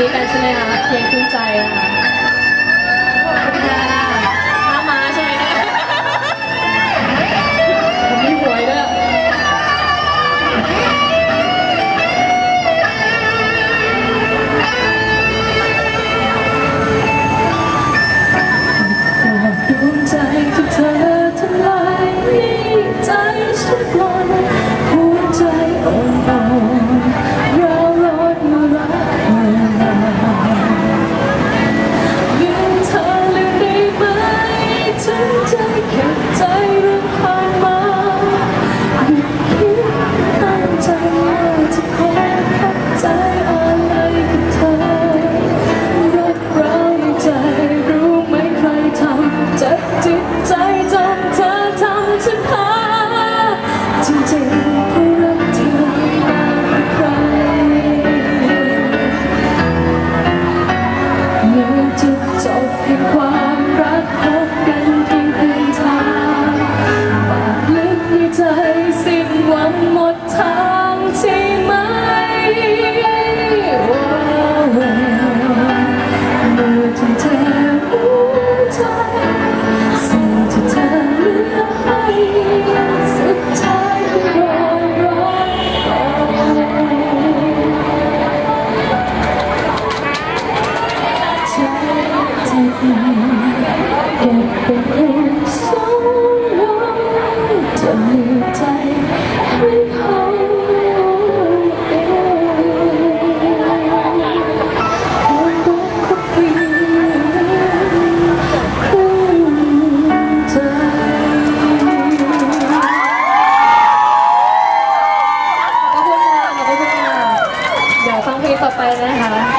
นี้กันใช่ไหมคะเพลงขึ้นใจค่ะ 차. ไปนะคะ